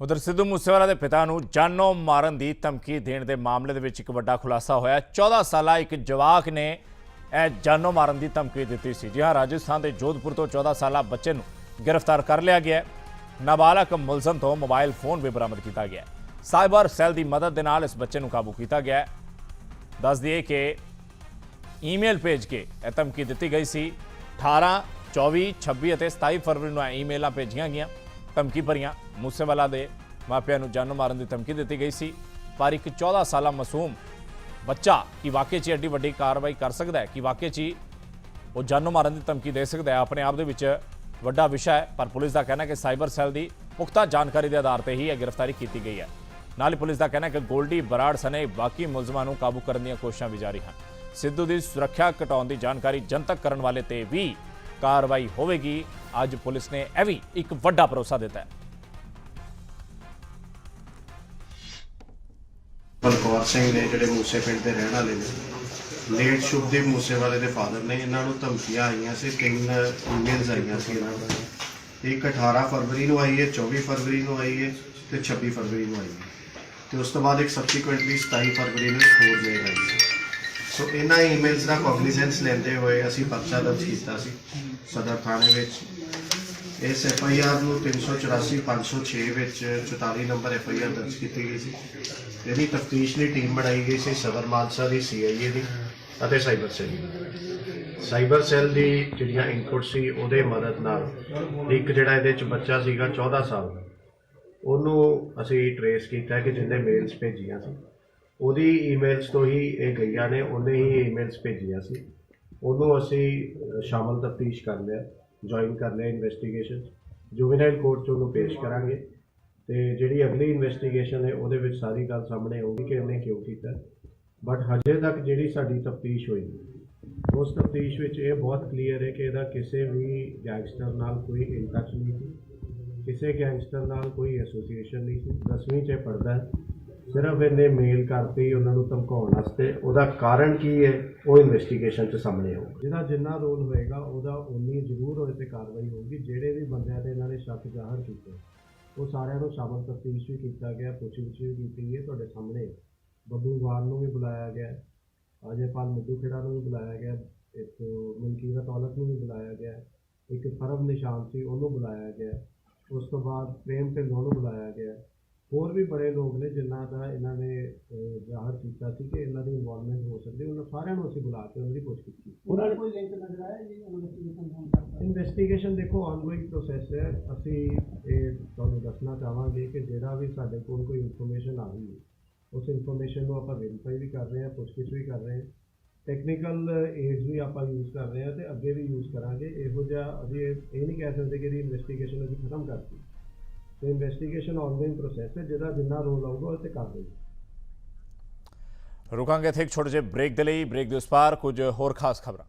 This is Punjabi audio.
ਉਧਰ ਸਿੱਧੂ ਮੂਸੇਵਾਲਾ ਦੇ ਪਿਤਾ ਨੂੰ ਜਾਨੋਂ ਮਾਰਨ ਦੀ ਧਮਕੀ ਦੇਣ ਦੇ ਮਾਮਲੇ ਦੇ ਵਿੱਚ ਇੱਕ ਵੱਡਾ ਖੁਲਾਸਾ ਹੋਇਆ। 14 ਸਾਲਾ ਇੱਕ ਜਵਾਕ ਨੇ ਇਹ ਜਾਨੋਂ ਮਾਰਨ ਦੀ ਧਮਕੀ ਦਿੱਤੀ ਸੀ। ਜੀ ਹਾਂ, ਰਾਜਸਥਾਨ ਦੇ ਜੋਧਪੁਰ ਤੋਂ 14 ਸਾਲਾ ਬੱਚੇ ਨੂੰ ਗ੍ਰਿਫਤਾਰ ਕਰ ਲਿਆ ਗਿਆ ਨਾਬਾਲਗ ਮੁਲਜ਼ਮ ਤੋਂ ਮੋਬਾਈਲ ਫੋਨ ਵੀ ਬਰਾਮਦ ਕੀਤਾ ਗਿਆ ਸਾਈਬਰ ਸੈੱਲ ਦੀ ਮਦਦ ਦੇ ਨਾਲ ਇਸ ਬੱਚੇ ਨੂੰ ਕਾਬੂ ਕੀਤਾ ਗਿਆ ਹੈ। ਦੱਸ ਦਈਏ ਕਿ ਈਮੇਲ ਭੇਜ ਕੇ ਇਹ ਧਮਕੀ ਦਿੱਤੀ ਗਈ ਸੀ। 18 24 26 ਅਤੇ 27 ਫਰਵਰੀ ਨੂੰ ਇਹ ਈਮੇਲਾਂ ਭੇਜੀਆਂ ਗਈਆਂ, ਧਮਕੀ ਭਰੀਆਂ। ਮੂਸੇਵਾਲਾ ਦੇ ਮਾਪਿਆਂ ਨੂੰ ਜਾਨੋਂ ਮਾਰਨ ਦੀ ਧਮਕੀ ਦਿੱਤੀ ਗਈ ਸੀ। ਪਰ ਇੱਕ 14 ਸਾਲਾ ਮਾਸੂਮ ਬੱਚਾ ਕੀ ਵਾਕਈ 'ਚ ਐਡੀ ਵੱਡੀ ਕਾਰਵਾਈ ਕਰ ਸਕਦਾ ਹੈ? ਕਿ ਵਾਕਈ 'ਚ ਹੀ ਉਹ ਜਾਨੋਂ ਮਾਰਨ ਦੀ ਧਮਕੀ ਦੇ ਸਕਦਾ ਹੈ? ਆਪਣੇ ਆਪ ਦੇ ਵਿੱਚ ਵੱਡਾ ਵਿਸ਼ਾ ਹੈ, ਪਰ ਪੁਲਿਸ ਦਾ ਕਹਿਣਾ ਹੈ ਕਿ ਸਾਈਬਰ ਸੈੱਲ ਦੀ ਪੁਖਤਾ ਜਾਣਕਾਰੀ ਦੇ ਆਧਾਰ ਤੇ ਹੀ ਇਹ ਗ੍ਰਿਫਤਾਰੀ ਕੀਤੀ ਗਈ ਹੈ। ਨਾਲ ਹੀ ਪੁਲਿਸ ਦਾ ਕਹਿਣਾ ਹੈ ਕਿ ਗੋਲਡੀ ਬਰਾੜ ਸਣੇ ਬਾਕੀ ਮੁਲਜ਼ਮਾਂ ਨੂੰ ਕਾਬੂ ਕਰਨ ਦੀਆਂ ਕੋਸ਼ਿਸ਼ਾਂ ਵੀ ਜਾਰੀ ਹਨ। ਸਿੱਧੂ ਦੀ ਸੁਰੱਖਿਆ ਘਟਾਉਣ ਦੀ ਜਾਣਕਾਰੀ ਜਨਤਕ ਕਰਨ ਵਾਲੇ ਤੇ ਵੀ ਕਾਰਵਾਈ ਹੋਵੇਗੀ। ਅੱਜ ਪੁਲਿਸ ਨੇ ਇਹ ਵੀ ਇੱਕ ਵੱਡਾ ਭਰੋਸਾ ਦਿੱਤਾ ਹੈ। ਕੌਰ ਸਿੰਘ ਨੇ ਜਿਹੜੇ ਮੂਸੇ ਪਿੰਡ ਦੇ ਰਹਿਣ ਵਾਲੇ ਨੇ, ਲੇਟ ਸ਼ੁਭਦੀਪ ਮੂਸੇਵਾਲੇ ਦੇ ਫਾਦਰ ਨੇ ਇਹਨਾਂ ਨੂੰ ਧਮਕੀਆਂ ਆਈਆਂ ਸੀ, ਤਿੰਨ ਈਮੇਲਸ ਆਈਆਂ ਸੀ ਇਹਨਾਂ ਨੂੰ। ਇੱਕ 18 ਫਰਵਰੀ ਨੂੰ ਆਈ ਹੈ 24 ਫਰਵਰੀ ਨੂੰ ਆਈ ਹੈ ਤੇ 26 ਫਰਵਰੀ ਨੂੰ ਆਈ ਹੈ। ਤੇ ਉਸ ਤੋਂ ਬਾਅਦ ਇੱਕ ਸਬਸੀਕੁਐਂਟਲੀ 27 ਫਰਵਰੀ ਨੂੰ ਹੋਰ ਮੇਲ ਆਈ ਸੀ। ਸੋ ਇਹਨਾਂ ਈਮੇਲਸ ਦਾ ਕੋਗਨੀਜ਼ੈਂਸ ਲੈਂਦੇ ਹੋਏ ਅਸੀਂ ਪਰਚਾ ਦਰਜ ਕੀਤਾ ਸੀ, ਸਦਰ ਥਾਣੇ ਵਿੱਚ। ਇਸ ਐਫ ਆਈ ਆਰ ਨੂੰ 384 506 ਵਿੱਚ 44 ਨੰਬਰ ਐਫ ਆਈ ਆਰ ਦਰਜ ਕੀਤੀ ਗਈ ਸੀ। ਇਹਦੀ ਤਫਤੀਸ਼ ਲਈ ਟੀਮ ਬਣਾਈ ਗਈ ਸੀ ਸਦਰ ਮਾਨਸਾ ਦੀ ਸੀਆਈਏ ਦੀ ਅਤੇ ਸਾਈਬਰ ਸੈੱਲ ਦੀ। ਸਾਈਬਰ ਸੈੱਲ ਦੀ ਜਿਹੜੀਆਂ ਇਨਪੁਟ ਸੀ, ਉਹਦੇ ਮਦਦ ਨਾਲ ਇੱਕ ਜਿਹੜਾ ਇਹਦੇ ਚ ਬੱਚਾ ਸੀਗਾ 14 ਸਾਲ ਦਾ, ਉਹਨੂੰ ਅਸੀਂ ਟਰੇਸ ਕੀਤਾ ਕਿ ਜਿਹਨੇ ਮੇਲਸ ਭੇਜੀਆਂ ਸੀ। ਉਹਦੀ ਈਮੇਲਸ ਤੋਂ ਹੀ ਇਹ ਗਈਆਂ ਨੇ, ਉਹਨੇ ਹੀ ਈਮੇਲਸ ਭੇਜੀਆਂ ਸੀ। ਉਹਨੂੰ ਅਸੀਂ ਸ਼ਾਮਲ ਤਫਤੀਸ਼ ਕਰ ਲਿਆ। ਜੁਆਇਨ ਕਰ ਲਿਆ ਇਨਵੈਸਟੀਗੇਸ਼ਨ ਜੁਵੈਨਾਈਲ ਕੋਰਟ 'ਚ ਉਹਨੂੰ ਪੇਸ਼ ਕਰਾਂਗੇ। ਤੇ ਜਿਹੜੀ ਅਗਲੀ ਇਨਵੈਸਟੀਗੇਸ਼ਨ ਹੈ, ਉਹਦੇ ਵਿੱਚ ਸਾਰੀ ਗੱਲ ਸਾਹਮਣੇ ਆਊਗੀ ਕਿ ਉਹਨੇ ਕਿਉਂ ਕੀਤਾ। ਬਟ ਹਜੇ ਤੱਕ ਜਿਹੜੀ ਸਾਡੀ ਤਫਤੀਸ਼ ਹੋਈ, ਉਸ ਤਫਤੀਸ਼ ਵਿੱਚ ਇਹ ਬਹੁਤ ਕਲੀਅਰ ਹੈ ਕਿ ਇਹਦਾ ਕਿਸੇ ਵੀ ਗੈਂਗਸਟਰ ਨਾਲ ਕੋਈ ਇੰਟੱਚ ਨਹੀਂ ਸੀ। ਕਿਸੇ ਗੈਂਗਸਟਰ ਨਾਲ ਕੋਈ ਐਸੋਸੀਏਸ਼ਨ ਨਹੀਂ ਸੀ। ਦਸਵੀਂ 'ਚ ਇਹ ਪੜਦਾ ਹੈ। ਸਿਰਫ ਇਹਨੇ ਮੇਲ ਕਰਤੀ, ਉਹਨਾਂ ਨੂੰ ਧਮਕਾਉਣ ਵਾਸਤੇ। ਉਹਦਾ ਕਾਰਨ ਕੀ ਹੈ? ਉਹ ਇਨਵੈਸਟੀਗੇਸ਼ਨ 'ਚ ਸਾਹਮਣੇ ਆਊਗਾ। ਜਿਹਦਾ ਜਿੰਨਾ ਰੋਲ ਹੋਏਗਾ, ਉਹਦਾ ਉਨੀ ਜ਼ਰੂਰ ਉਹਦੇ ਤੇ ਕਾਰਵਾਈ ਹੋਊਗੀ। ਜਿਹੜੇ ਵੀ ਬੰਦਿਆਂ ਤੇ ਇਹਨਾਂ ਨੇ ਸ਼ੱਕ ਜ਼ਾਹਰ ਕੀਤੇ, ਉਹ ਸਾਰਿਆਂ ਨੂੰ ਸ਼ਾਮਲ ਤਫਤੀਸ਼ ਵੀ ਕੀਤਾ ਗਿਆ, ਪੁੱਛਗਿੱਛ ਵੀ ਕੀਤੀ ਗਈ ਹੈ ਤੁਹਾਡੇ ਸਾਹਮਣੇ। ਬੱਬੂ ਵਾਰ ਨੂੰ ਵੀ ਬੁਲਾਇਆ ਗਿਆ ਅਜੇਪਾਲ ਮਿੱਟੂ ਖੇੜਾ ਨੂੰ ਵੀ ਬੁਲਾਇਆ ਗਿਆ, ਇੱਕ ਮਨਕੀਰਤ ਔਲਖ ਨੂੰ ਵੀ ਬੁਲਾਇਆ ਗਿਆ, ਇੱਕ ਫਰਬ ਨਿਸ਼ਾਨ ਸੀ ਉਹਨੂੰ ਬੁਲਾਇਆ ਗਿਆ, ਉਸ ਤੋਂ ਬਾਅਦ ਪ੍ਰੇਮ ਢਿੱਲੋਂ ਨੂੰ ਬੁਲਾਇਆ ਗਿਆ। ਹੋਰ ਵੀ ਬੜੇ ਲੋਕ ਨੇ ਜਿਨ੍ਹਾਂ ਦਾ ਇਹਨਾਂ ਨੇ ਜ਼ਾਹਰ ਕੀਤਾ ਸੀ ਕਿ ਇਹਨਾਂ ਦੀ ਇਨਵੋਲਵਮੈਂਟ ਹੋ ਸਕਦੀ ਉਹਨਾਂ ਸਾਰਿਆਂ ਨੂੰ ਅਸੀਂ ਬੁਲਾ ਕੇ ਉਹਨਾਂ ਦੀ ਪੁੱਛਗਿੱਛ ਕੀਤੀ। ਉਹਨਾਂ ਕੋਈ ਲਿੰਕ ਨਜ਼ਰ ਆਇਆ ਜੀ? ਇਨਵੈਸਟੀਗੇਸ਼ਨ ਇਨਵੈਸਟੀਗੇਸ਼ਨ ਦੇਖੋ ਆਨਗੋਇੰਗ ਪ੍ਰੋਸੈਸ ਹੈ। ਅਸੀਂ ਇਹ ਤੁਹਾਨੂੰ ਦੱਸਣਾ ਚਾਹਾਂਗੇ ਕਿ ਜਿਹੜਾ ਵੀ ਸਾਡੇ ਕੋਲ ਕੋਈ ਇਨਫੋਰਮੇਸ਼ਨ ਆ ਰਹੀ ਹੈ ਉਸ ਇਨਫੋਰਮੇਸ਼ਨ ਨੂੰ ਆਪਾਂ ਵੈਰੀਫਾਈ ਵੀ ਕਰ ਰਹੇ ਹਾਂ ਪੁੱਛਗਿੱਛ ਵੀ ਕਰ ਰਹੇ ਹਾਂ। ਟੈਕਨੀਕਲ ਏਡਸ ਵੀ ਆਪਾਂ ਯੂਜ਼ ਕਰ ਰਹੇ ਹਾਂ ਤੇ ਅੱਗੇ ਵੀ ਯੂਜ਼ ਕਰਾਂਗੇ। ਇਹੋ ਜਿਹਾ ਅਸੀਂ ਇਹ ਇਹ ਨਹੀਂ ਕਹਿ ਸਕਦੇ ਕਿ ਇਹਦੀ ਇਨਵੈਸਟੀਗੇਸ਼ਨ ਅਸੀਂ ਖਤਮ ਕਰਤੀ। ਤੇ ਇਨਵੈਸਟੀਗੇਸ਼ਨ ਆਨਗੋਇੰਗ ਪ੍ਰੋਸੈਸ ਹੈ ਜਿਹਦਾ ਜਿੰਨਾ ਰੋਲ ਆਊਗਾ ਉਹ ਤੇ ਕਰ ਦੇਈਏ ਰੁਕਾਂਗੇ ਇੱਥੇ ਇੱਕ ਛੋਟੇ ਜਿਹੇ ਬ੍ਰੇਕ ਦੇ ਲਈ ਬ੍ਰੇਕ ਦੇ ਉਸ ਪਾਰ ਕੁਝ ਹੋਰ ਖਾਸ ਖਬਰਾਂ।